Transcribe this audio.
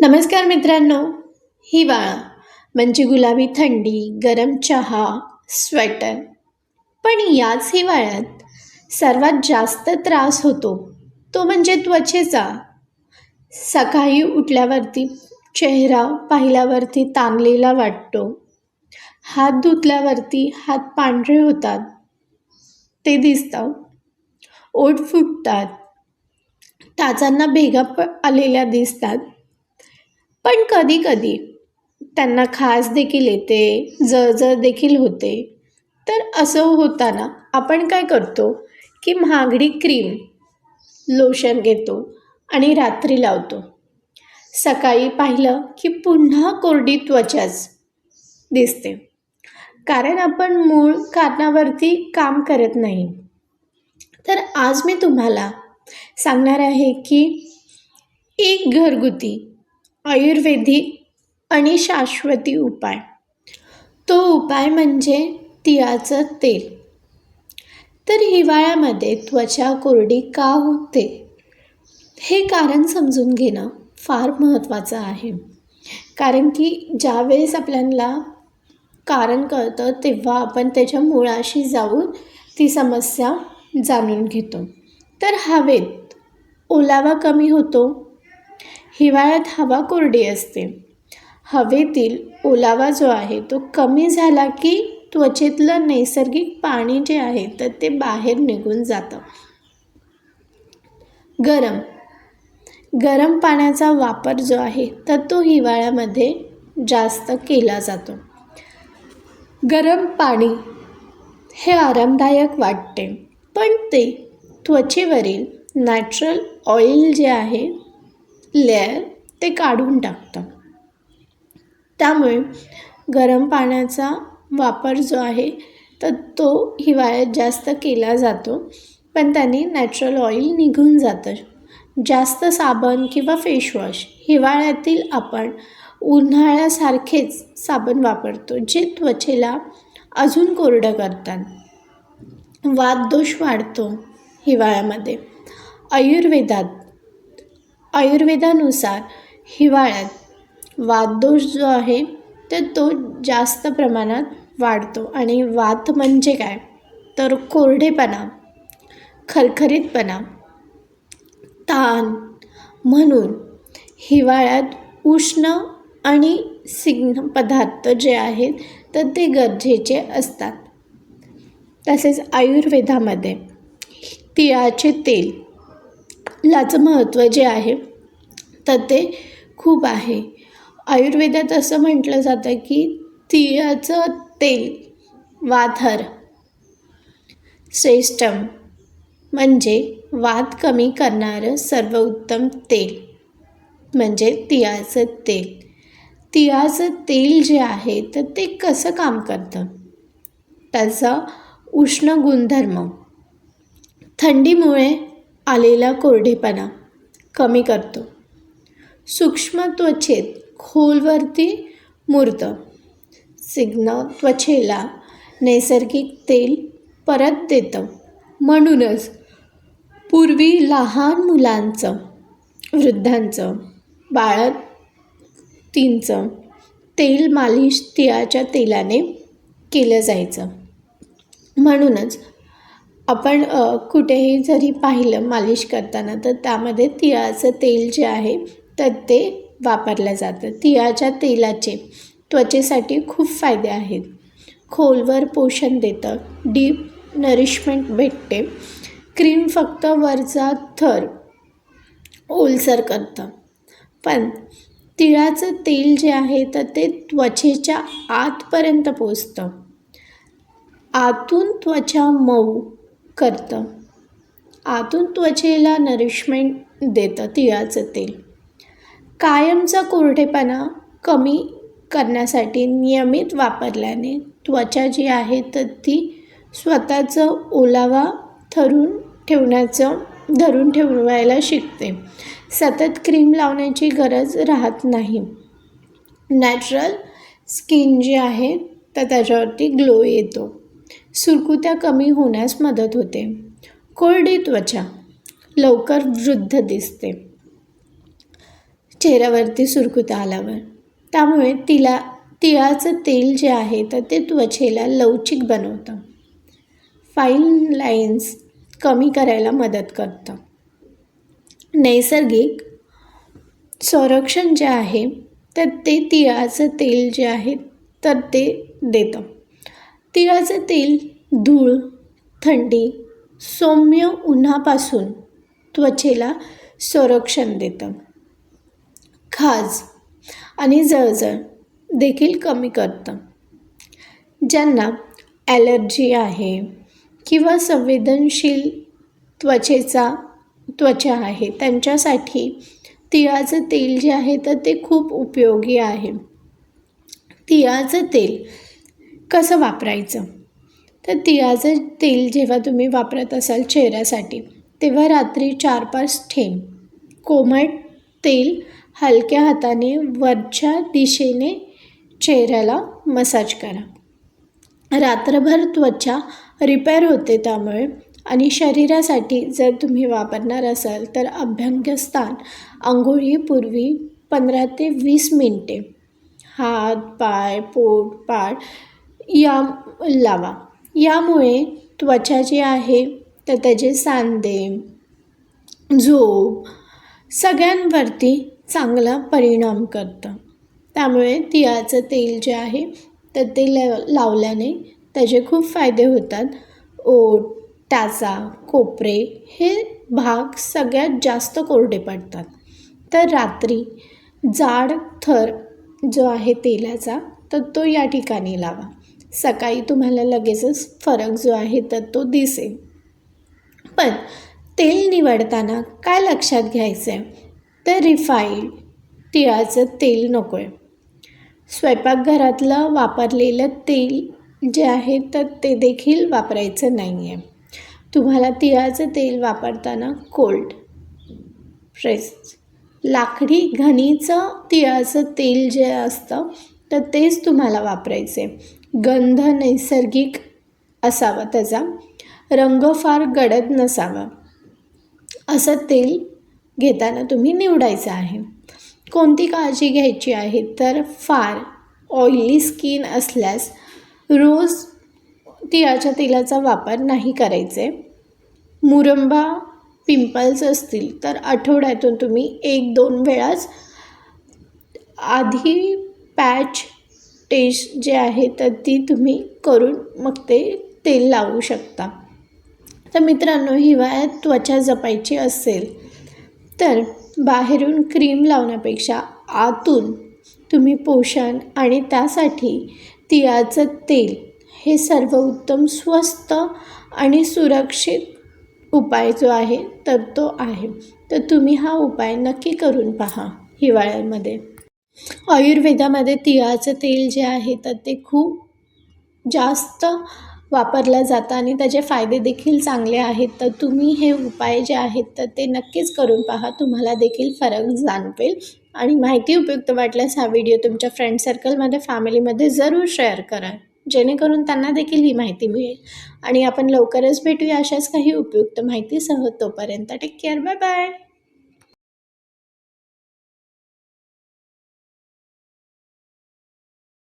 नमस्कार मित्रांनो हिवाळा म्हणजे गुलाबी थंडी गरम चहा स्वेटर. पण याच हिवाळ्यात सर्वात जास्त त्रास होतो तो म्हणजे त्वचेचा. सकाळी उठल्यावरती चेहरा पाहिल्यावरती ताणलेला वाटतो. हात धुतल्यावरती हात पांढरे होतात. ते दिसतं ओठ फुटतात. टाचांना भेगा प आलेल्या दिसतात. पण कधी कधी त्यांना खास देखील येते जळजळ देखील होते. तर असं होताना आपण काय करतो की महागडी क्रीम लोशन घेतो आणि रात्री लावतो. सकाळी पाहिलं की पुन्हा कोरडी त्वचाच दिसते. कारण आपण मूळ कारणावरती काम करत नाही. तर आज मी तुम्हाला सांगणार आहे की एक घरगुती आयुर्वेदिक आणि शाश्वती उपाय. तो उपाय म्हणजे तिळाचं तेल. तर हिवाळ्यामध्ये त्वचा कोरडी का होते? हे कारण समजून घेणं फार महत्त्वाचं आहे. कारण की ज्यावेळेस आपल्याला कारण कळतं तेव्हा आपण त्याच्या मुळाशी जाऊन ती समस्या जाणून घेतो. तर हवेत ओलावा कमी होतो हिवाळ्यात हवा कोरडी असते. हवेतील ओलावा जो आहे तो कमी झाला की त्वचेतलं नैसर्गिक पाणी जे आहे तर ते बाहेर निघून जातं. गरम. गरम पाण्याचा वापर जो आहे तर तो हिवाळ्यामध्ये जास्त केला जातो. गरम पाणी हे आरामदायक वाटते पण ते त्वचेवरील नॅचरल ऑइल जे आहे लेअर ते काढून टाकतं. त्यामुळे गरम पाण्याचा वापर जो आहे तर तो हिवाळ्यात जास्त केला जातो पण त्याने नॅचरल ऑइल निघून जातं. जास्त साबण किंवा फेशवॉश हिवाळ्यातील आपण उन्हाळ्यासारखेच साबण वापरतो जे त्वचेला अजून कोरडं करतात. वातदोष वाढतो हिवाळ्यामध्ये. आयुर्वेदात आयुर्वेदानुसार हिवाळ्यात वातदोष जो आहे तर तो जास्त प्रमाणात वाढतो. आणि वात म्हणजे काय? तर कोरडेपणा खरखरीतपणा ताण. म्हणून हिवाळ्यात उष्ण आणि सिग्न पदार्थ जे आहेत तर ते गरजेचे असतात. तसेच आयुर्वेदामध्ये तिळाचे तेल लाचं महत्त्व जे आहे तर ते खूप आहे. आयुर्वेदात असं म्हटलं जातं की तिळाचं तेल वाथर श्रेष्ठम म्हणजे वात कमी करणारं सर्वोत्तम तेल म्हणजे तिळाचं तेल. तिळाचं तेल जे आहे तर ते कसं काम करतं? त्याचा उष्ण गुणधर्म. थंडीमुळे आलेला कोरडेपणा कमी करतो. सूक्ष्म त्वचेत खोलवरती मूर्त. सिग्न त्वचेला नैसर्गिक तेल परत देतं. म्हणूनच पूर्वी लहान मुलांचं वृद्धांचं बाळतींचं तेल मालिश तिळाच्या तेलाने केलं जायचं. म्हणूनच आपण कुठेही जरी पाहिलं मालिश करताना तर त्यामध्ये तिळाचं तेल जे आहे तर ते वापरलं जातं. तिळाच्या तेलाचे त्वचेसाठी खूप फायदे आहेत. खोलवर पोषण देतं डीप नरिशमेंट भेटते. क्रीम फक्त वरचा थर ओलसर करतं. पण तिळाचं तेल जे आहे तर ते त्वचेच्या आतपर्यंत पोचतं. आतून त्वचा मऊ करतं. आतून त्वचेला नरिशमेंट देतं तिळाचं तेल. कायमचा कोरडेपणा कमी करण्यासाठी नियमित वापरल्याने त्वचा जी आहे तर ती स्वतःचं ओलावा ठरून ठेवण्याचं धरून ठेवायला शिकते. सतत क्रीम लावण्याची गरज राहत नाही. नॅचरल स्किन जी आहे तर त्याच्यावरती ग्लो येतो. सुरकुत्या कमी होण्यास मदत होते. कोरडी त्वचा लवकर वृद्ध दिसते. चेहऱ्यावरती सुरकुत्या आल्यावर. त्यामुळे तिला तिळाचं तेल जे आहे तर ते त्वचेला लवचिक बनवतं. फाईन लाईन्स कमी करायला मदत करतं. नैसर्गिक संरक्षण जे आहे तर ते तिळाचं तेल जे आहे तर ते देतं. तिळाचं तेल धूळ थंडी सौम्य उन्हापासून त्वचेला संरक्षण देतं. खाज आणि जळजळ देखील कमी करतं. ज्यांना ॲलर्जी आहे किंवा संवेदनशील त्वचेचा त्वचा आहे त्यांच्यासाठी तिळाचं तेल जे आहे तर ते खूप उपयोगी आहे. तिळाचं तेल कसं वापरायचं? तर तिळाचं तेल जेव्हा तुम्ही वापरत असाल चेहऱ्यासाठी तेव्हा रात्री चार पाच थेंब कोमट तेल हलक्या हाताने वरच्या दिशेने चेहऱ्याला मसाज करा. रात्रभर त्वचा रिपेअर होते त्यामुळे आणि शरीरासाठी जर तुम्ही वापरणार असाल तर अभ्यंगस्थान आंघोळीपूर्वी पंधरा ते वीस मिनटे. हात पाय पोट पाठ या लावा. यामुळे त्वचा जी आहे तर त्याचे सांधे झोप सगळ्यांवरती चांगला परिणाम करतं. त्यामुळे तिळाचं तेल जे आहे तर ते लावल्याने त्याचे खूप फायदे होतात. ओठ टाचा कोपरे हे भाग सगळ्यात जास्त कोरडे पडतात. तर रात्री जाड थर जो आहे तेलाचा तर तो या ठिकाणी लावा. सकाळी तुम्हाला लगेचच फरक जो आहे तर तो दिसेल. पण तेल निवडताना काय लक्षात घ्यायचं आहे तर रिफाईंड तिळाचं तेल नको आहे स्वयंपाकघरातलं वापरलेलं तेल जे आहे तर ते देखील वापरायचं नाही आहे तुम्हाला तिळाचं तेल वापरताना कोल्ड फ्रेश लाकडी घणीचं तिळाचं तेल जे असतं तर तेच तुम्हाला वापरायचे गंध नैसर्गिक असावा त्याचा. रंग फार गडद नसावा. असं तेल घेताना तुम्ही निवडायचं आहे. कोणती काळजी घ्यायची आहे? तर फार ऑइली स्किन असल्यास रोज तिळाच्या तेलाचा वापर नाही करायचे. मुरंबा पिंपल्स असतील तर आठवड्यातून तुम्ही एक दोन वेळाच आधी पॅच टेस्ट जे आहे तर ती तुम्ही करून मग ते तेल लावू शकता. तर मित्रांनो हिवाळ्यात त्वचा जपायची असेल तर बाहेरून क्रीम लावण्यापेक्षा आतून तुम्ही पोषण आणि त्यासाठी तिळाचं तेल हे सर्वोत्तम स्वस्त आणि सुरक्षित उपाय जो आहे तर तो आहे. तर तुम्ही हा उपाय नक्की करून पहा हिवाळ्यामध्ये. आयुर्वेदामध्ये तिळाचं तेल जे आहे तर ते खूप जास्त वापरलं जातं आणि त्याचे फायदे देखील चांगले आहेत. तर तुम्ही हे उपाय जे आहेत तर ते नक्कीच करून पहा. तुम्हाला देखील फरक जाणवेल. आणि माहिती उपयुक्त वाटल्यास हा व्हिडिओ तुमच्या फ्रेंड सर्कलमध्ये फॅमिलीमध्ये जरूर शेअर करा. जेणेकरून त्यांना देखील ही माहिती मिळेल. आणि आपण लवकरच भेटूया अशाच काही उपयुक्त माहितीसह. तोपर्यंत टेक केअर बाय बाय